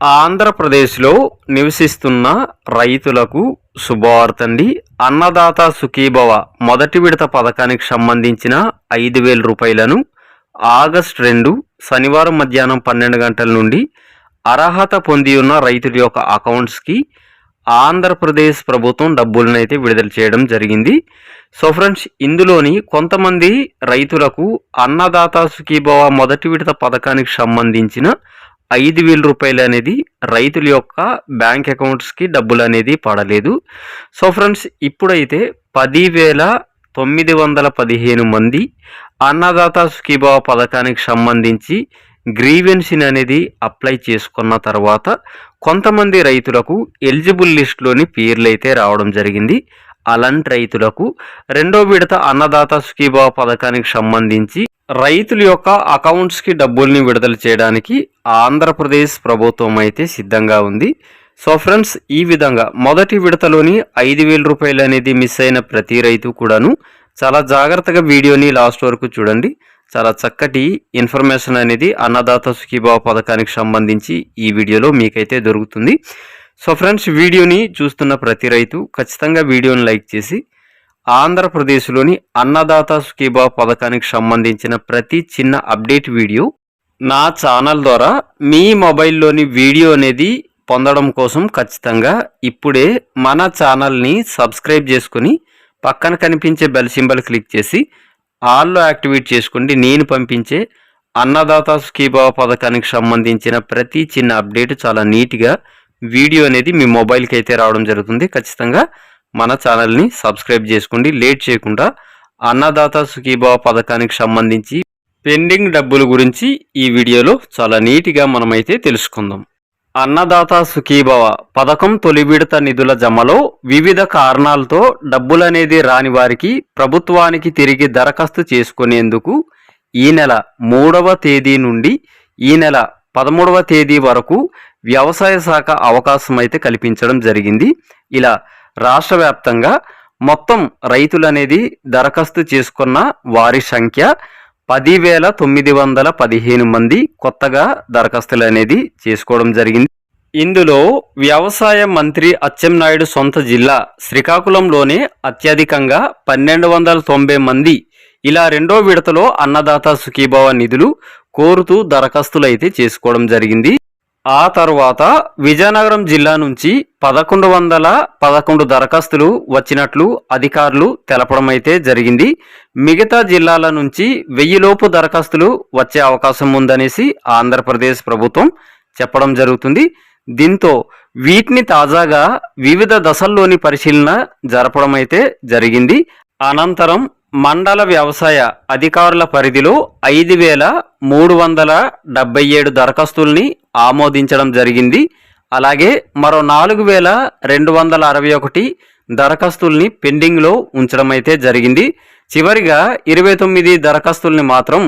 ఆంధ్రప్రదేశ్లో నివసిస్తున్న రైతులకు శుభవార్తండి. అన్నదాత సుఖీభవ మొదటి విడత పథకానికి సంబంధించిన ఐదు వేల రూపాయలను ఆగస్ట్ రెండు శనివారం మధ్యాహ్నం పన్నెండు గంటల నుండి అర్హత పొంది ఉన్న రైతుల యొక్క అకౌంట్స్కి ఆంధ్రప్రదేశ్ ప్రభుత్వం డబ్బులను అయితే విడుదల చేయడం జరిగింది. సో ఫ్రెండ్స్ ఇందులోని కొంతమంది రైతులకు అన్నదాత సుఖీభవ మొదటి విడత పథకానికి సంబంధించిన ఐదు వేల రూపాయలు అనేది రైతుల యొక్క బ్యాంక్ అకౌంట్స్కి డబ్బులు అనేది పడలేదు. సో ఫ్రెండ్స్ ఇప్పుడైతే పదివేల తొమ్మిది వందల పదిహేను మంది అన్నదాత సుఖీభావ పథకానికి సంబంధించి గ్రీవెన్సీని అనేది అప్లై చేసుకున్న తర్వాత కొంతమంది రైతులకు ఎలిజిబుల్ లిస్టులోని పేర్లు అయితే రావడం జరిగింది. అలాంటి రైతులకు రెండో విడత అన్నదాత సుఖీభావ పథకానికి సంబంధించి రైతుల యొక్క అకౌంట్స్కి డబ్బుల్ని విడుదల చేయడానికి ఆంధ్రప్రదేశ్ ప్రభుత్వం అయితే సిద్ధంగా ఉంది. సో ఫ్రెండ్స్ ఈ విధంగా మొదటి విడతలోని ఐదు వేల రూపాయలు అనేది మిస్ అయిన ప్రతి రైతు కూడాను చాలా జాగ్రత్తగా వీడియోని లాస్ట్ వరకు చూడండి. చాలా చక్కటి ఇన్ఫర్మేషన్ అనేది అన్నదాత సుఖీభావ పథకానికి సంబంధించి ఈ వీడియోలో మీకైతే దొరుకుతుంది. సో ఫ్రెండ్స్ వీడియోని చూస్తున్న ప్రతి రైతు ఖచ్చితంగా వీడియోని లైక్ చేసి ఆంధ్రప్రదేశ్లోని అన్నదాత స్కీబా పథకానికి సంబంధించిన ప్రతి చిన్న అప్డేట్ వీడియో నా ఛానల్ ద్వారా మీ మొబైల్లోని వీడియో అనేది పొందడం కోసం ఖచ్చితంగా ఇప్పుడే మన ఛానల్ని సబ్స్క్రైబ్ చేసుకుని పక్కన కనిపించే బెల్ సింబల్ క్లిక్ చేసి ఆల్లో యాక్టివేట్ చేసుకోండి. నేను పంపించే అన్నదాత సుఖీభావ పథకానికి సంబంధించిన ప్రతి చిన్న అప్డేట్ చాలా నీట్గా వీడియో అనేది మీ మొబైల్కి అయితే రావడం జరుగుతుంది. ఖచ్చితంగా మన ఛానల్ని సబ్స్క్రైబ్ చేసుకోండి. లేట్ చేయకుండా అన్నదాత సుఖీభావ పథకానికి సంబంధించి పెండింగ్ డబ్బుల గురించి ఈ వీడియోలో చాలా నీట్గా మనమైతే తెలుసుకుందాం. అన్నదాత సుఖీభవ పథకం తొలి విడత నిధుల జమలో వివిధ కారణాలతో డబ్బులనేది రాని వారికి ప్రభుత్వానికి తిరిగి దరఖాస్తు చేసుకునేందుకు ఈ నెల మూడవ తేదీ నుండి ఈ నెల పదమూడవ తేదీ వరకు వ్యవసాయ శాఖ అవకాశం అయితే కల్పించడం జరిగింది. ఇలా రాష్ట్ర వ్యాప్తంగా మొత్తం రైతులు అనేది దరఖాస్తు చేసుకున్న వారి సంఖ్య పదివేల తొమ్మిది వందల పదిహేను మంది కొత్తగా దరఖాస్తులు అనేది చేసుకోవడం జరిగింది. ఇందులో వ్యవసాయ మంత్రి అచ్చెన్నాయుడు సొంత జిల్లా శ్రీకాకుళంలోనే అత్యధికంగా పన్నెండు వందల తొంభై మంది ఇలా రెండో విడతలో అన్నదాత సుఖీభావ నిధులు కోరుతూ దరఖాస్తులు అయితే చేసుకోవడం జరిగింది. ఆ తర్వాత విజయనగరం జిల్లా నుంచి పదకొండు వందల పదకొండు దరఖాస్తులు వచ్చినట్లు అధికారులు తెలపడం అయితే జరిగింది. మిగతా జిల్లాల నుంచి వెయ్యిలోపు దరఖాస్తులు వచ్చే అవకాశం ఉందనేసి ఆంధ్రప్రదేశ్ ప్రభుత్వం చెప్పడం జరుగుతుంది. దీంతో వీటిని తాజాగా వివిధ దశల్లోని పరిశీలన జరపడం అయితే జరిగింది. అనంతరం మండల వ్యవసాయ అధికారుల పరిధిలో ఐదు వేల మూడు వందల డెబ్బై ఏడు దరఖాస్తుల్ని ఆమోదించడం జరిగింది. అలాగే మరో నాలుగు వేల రెండు వందల అరవై ఒకటి దరఖాస్తుల్ని పెండింగ్లో ఉంచడం అయితే జరిగింది. చివరిగా ఇరవై తొమ్మిది దరఖాస్తుల్ని మాత్రం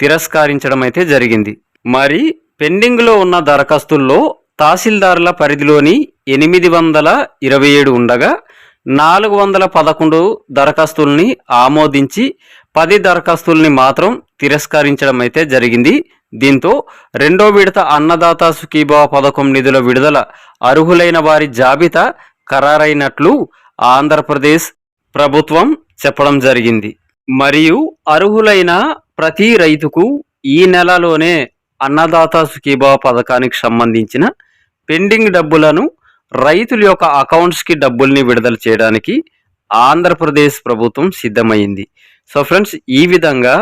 తిరస్కరించడం అయితే జరిగింది. మరి పెండింగ్లో ఉన్న దరఖాస్తుల్లో తహసీల్దారుల పరిధిలోని ఎనిమిది వందల ఇరవై ఏడు ఉండగా నాలుగు వందల పదకొండు దరఖాస్తుల్ని ఆమోదించి పది దరఖాస్తుల్ని మాత్రం తిరస్కరించడం అయితే జరిగింది. దీంతో రెండో విడత అన్నదాత సుఖీభావ పథకం నిధుల విడుదల అర్హులైన వారి జాబితా ఖరారైనట్లు ఆంధ్రప్రదేశ్ ప్రభుత్వం చెప్పడం జరిగింది. మరియు అర్హులైన ప్రతి రైతుకు ఈ నెలలోనే అన్నదాత సుఖీభావ పథకానికి సంబంధించిన పెండింగ్ డబ్బులను రైతుల యొక్క అకౌంట్స్కి డబ్బుల్ని విడుదల చేయడానికి ఆంధ్రప్రదేశ్ ప్రభుత్వం సిద్ధమైంది. సో ఫ్రెండ్స్ ఈ విధంగా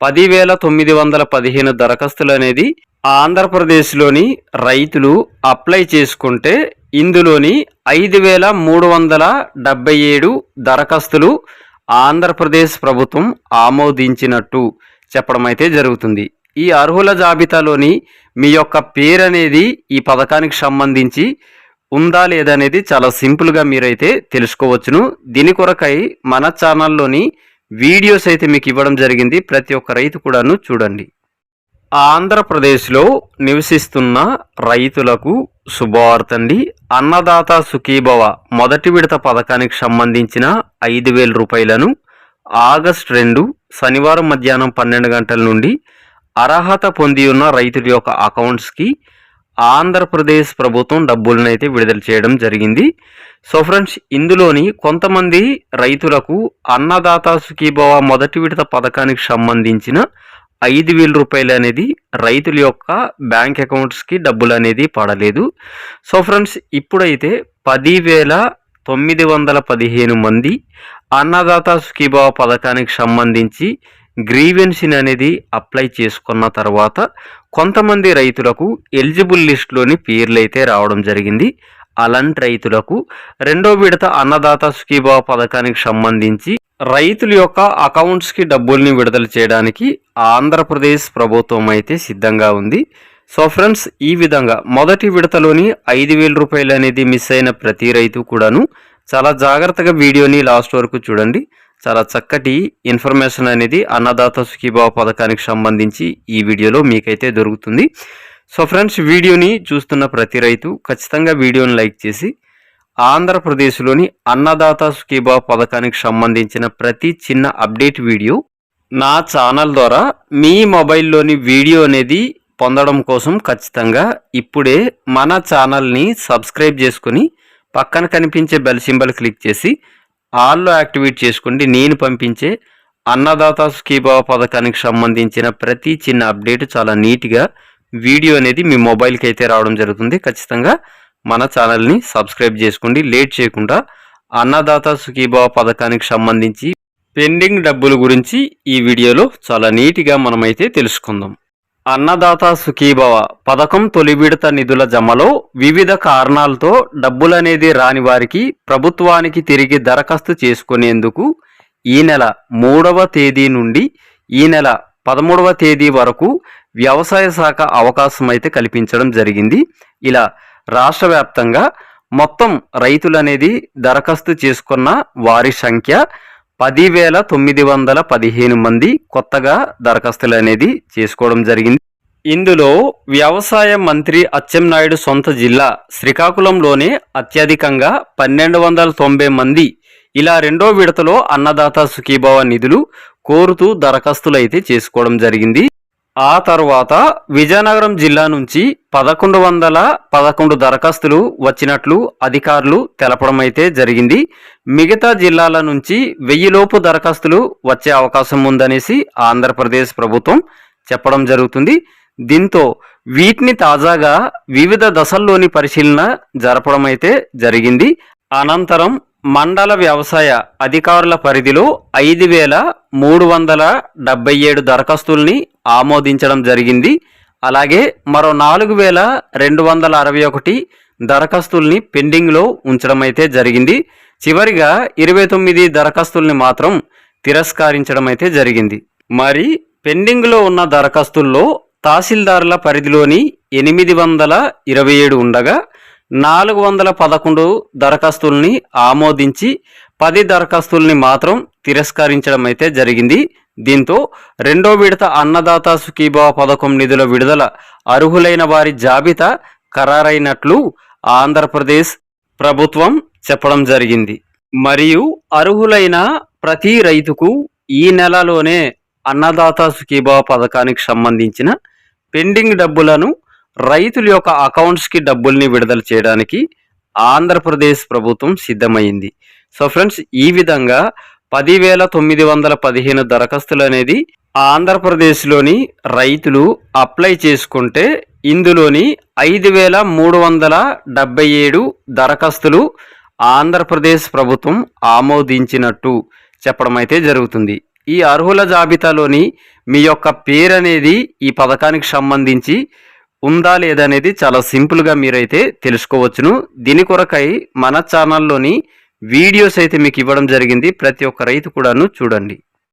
పదివేల తొమ్మిది వందల పదిహేను దరఖాస్తులు అనేది ఆంధ్రప్రదేశ్లోని రైతులు అప్లై చేసుకుంటే ఇందులోని ఐదు వేల మూడు వందల డెబ్బై ఏడు దరఖాస్తులు ఆంధ్రప్రదేశ్ ప్రభుత్వం ఆమోదించినట్టు చెప్పడం అయితే జరుగుతుంది. ఈ అర్హుల జాబితాలోని మీ యొక్క పేరు అనేది ఈ పథకానికి సంబంధించి ఉందా లేదా అనేది చాలా సింపుల్గా మీరైతే తెలుసుకోవచ్చును. దీని కొరకై మన ఛానల్లోని వీడియోస్ అయితే మీకు ఇవ్వడం జరిగింది. ప్రతి ఒక్క రైతు కూడాను చూడండి. ఆంధ్రప్రదేశ్లో నివసిస్తున్న రైతులకు శుభవార్తండి. అన్నదాత సుఖీభవ మొదటి విడత పథకానికి సంబంధించిన ఐదు వేల రూపాయలను ఆగస్ట్ రెండు శనివారం మధ్యాహ్నం పన్నెండు గంటల నుండి అర్హత పొంది ఉన్న రైతుల యొక్క అకౌంట్స్కి ఆంధ్రప్రదేశ్ ప్రభుత్వం డబ్బులను అయితే విడుదల చేయడం జరిగింది. సో ఫ్రెండ్స్ ఇందులోని కొంతమంది రైతులకు అన్నదాత సుఖీభవ మొదటి విడత పథకానికి సంబంధించిన ఐదు వేల రూపాయలు అనేది రైతుల యొక్క బ్యాంక్ అకౌంట్స్కి డబ్బులు అనేది పడలేదు. సో ఫ్రెండ్స్ ఇప్పుడైతే పదివేల తొమ్మిది వందల పదిహేను మంది అన్నదాత సుఖీభావ పథకానికి సంబంధించి గ్రీవెన్సీని అనేది అప్లై చేసుకున్న తర్వాత కొంతమంది రైతులకు ఎలిజిబుల్ లిస్టులోని పేర్లైతే రావడం జరిగింది. అలాంటి రైతులకు రెండో విడత అన్నదాత సుఖీభావ పథకానికి సంబంధించి రైతుల యొక్క అకౌంట్స్కి డబ్బుల్ని విడుదల చేయడానికి ఆంధ్రప్రదేశ్ ప్రభుత్వం అయితే సిద్ధంగా ఉంది. సో ఫ్రెండ్స్ ఈ విధంగా మొదటి విడతలోని ఐదు వేల రూపాయలు అనేది మిస్ అయిన ప్రతి రైతు కూడాను చాలా జాగ్రత్తగా వీడియోని లాస్ట్ వరకు చూడండి. చాలా చక్కటి ఇన్ఫర్మేషన్ అనేది అన్నదాత సుఖీభావ పథకానికి సంబంధించి ఈ వీడియోలో మీకైతే దొరుకుతుంది. సో ఫ్రెండ్స్ వీడియోని చూస్తున్న ప్రతి రైతు ఖచ్చితంగా వీడియోని లైక్ చేసి ఆంధ్రప్రదేశ్లోని అన్నదాత సుఖీభావ పథకానికి సంబంధించిన ప్రతి చిన్న అప్డేట్ వీడియో నా ఛానల్ ద్వారా మీ మొబైల్లోని వీడియో అనేది పొందడం కోసం ఖచ్చితంగా ఇప్పుడే మన ఛానల్ని సబ్స్క్రైబ్ చేసుకుని పక్కన కనిపించే బెల్ సింబల్ క్లిక్ చేసి ఆల్లో యాక్టివేట్ చేసుకోండి నేను పంపించే అన్నదాత స్కీభావ పథకానికి సంబంధించిన ప్రతి చిన్న అప్డేట్ చాలా నీట్గా వీడియో అనేది మీ మొబైల్కి అయితే రావడం జరుగుతుంది. ఖచ్చితంగా మన ఛానల్ని సబ్స్క్రైబ్ చేసుకోండి. లేట్ చేయకుండా అన్నదాత సుఖీభావ పథకానికి సంబంధించి పెండింగ్ డబ్బుల గురించి ఈ వీడియోలో చాలా నీట్గా మనమైతే తెలుసుకుందాం. అన్నదాత సుఖీభవ పథకం తొలి విడత నిధుల జమలో వివిధ కారణాలతో డబ్బులనేది రాని వారికి ప్రభుత్వానికి తిరిగి దరఖాస్తు చేసుకునేందుకు ఈ నెల మూడవ తేదీ నుండి ఈ నెల పదమూడవ తేదీ వరకు వ్యవసాయ శాఖ అవకాశం అయితే కల్పించడం జరిగింది. ఇలా రాష్ట్ర వ్యాప్తంగా మొత్తం రైతులనేది దరఖాస్తు చేసుకున్న వారి సంఖ్య పదివేల తొమ్మిది వందల పదిహేను మంది కొత్తగా దరఖాస్తులు అనేది చేసుకోవడం జరిగింది. ఇందులో వ్యవసాయ మంత్రి అచ్చెన్నాయుడు సొంత జిల్లా శ్రీకాకుళంలోనే అత్యధికంగా పన్నెండు వందల తొంభై మంది ఇలా రెండో విడతలో అన్నదాత సుఖీభావ నిధులు కోరుతూ దరఖాస్తులు అయితే చేసుకోవడం జరిగింది. ఆ తర్వాత విజయనగరం జిల్లా నుంచి పదకొండు వందల పదకొండు దరఖాస్తులు వచ్చినట్లు అధికారులు తెలపడం అయితే జరిగింది. మిగతా జిల్లాల నుంచి వెయ్యిలోపు దరఖాస్తులు వచ్చే అవకాశం ఉందనేసి ఆంధ్రప్రదేశ్ ప్రభుత్వం చెప్పడం జరుగుతుంది. దీంతో వీటిని తాజాగా వివిధ దశల్లోని పరిశీలన జరపడం అయితే జరిగింది. అనంతరం మండల వ్యవసాయ అధికారుల పరిధిలో ఐదు వేల మూడు వందల డెబ్బై ఏడు దరఖాస్తుల్ని ఆమోదించడం జరిగింది. అలాగే మరో నాలుగు వేల రెండు వందల అరవై ఒకటి దరఖాస్తుల్ని పెండింగ్లో ఉంచడం అయితే జరిగింది. చివరిగా ఇరవై తొమ్మిది దరఖాస్తుల్ని మాత్రం తిరస్కరించడం అయితే జరిగింది. మరి పెండింగ్లో ఉన్న దరఖాస్తుల్లో తహసీల్దారుల పరిధిలోని ఎనిమిది వందల ఇరవై ఏడు ఉండగా నాలుగు వందల పదకొండు దరఖాస్తుల్ని ఆమోదించి పది దరఖాస్తుల్ని మాత్రం తిరస్కరించడం అయితే జరిగింది. దీంతో రెండో విడత అన్నదాత సుఖీభావ పథకం నిధుల విడుదల అర్హులైన వారి జాబితా ఖరారైనట్లు ఆంధ్రప్రదేశ్ ప్రభుత్వం చెప్పడం జరిగింది. మరియు అర్హులైన ప్రతి రైతుకు ఈ నెలలోనే అన్నదాత సుఖీభావ పథకానికి సంబంధించిన పెండింగ్ డబ్బులను రైతుల యొక్క అకౌంట్స్కి డబ్బుల్ని విడుదల చేయడానికి ఆంధ్రప్రదేశ్ ప్రభుత్వం సిద్ధమైంది. సో ఫ్రెండ్స్ ఈ విధంగా పదివేల తొమ్మిది వందల పదిహేను దరఖాస్తులు అనేది ఆంధ్రప్రదేశ్లోని రైతులు అప్లై చేసుకుంటే ఇందులోని ఐదు వేల మూడు వందల డెబ్బై ఏడు దరఖాస్తులు ఆంధ్రప్రదేశ్ ప్రభుత్వం ఆమోదించినట్టు చెప్పడం అయితే జరుగుతుంది. ఈ అర్హుల జాబితాలోని మీ యొక్క పేరు అనేది ఈ పథకానికి సంబంధించి ఉందా లేదా అనేది చాలా సింపుల్గా మీరైతే తెలుసుకోవచ్చును. దీని కొరకై మన ఛానల్లోని వీడియోస్ అయితే మీకు ఇవ్వడం జరిగింది. ప్రతి ఒక్క రైతు కూడాను చూడండి.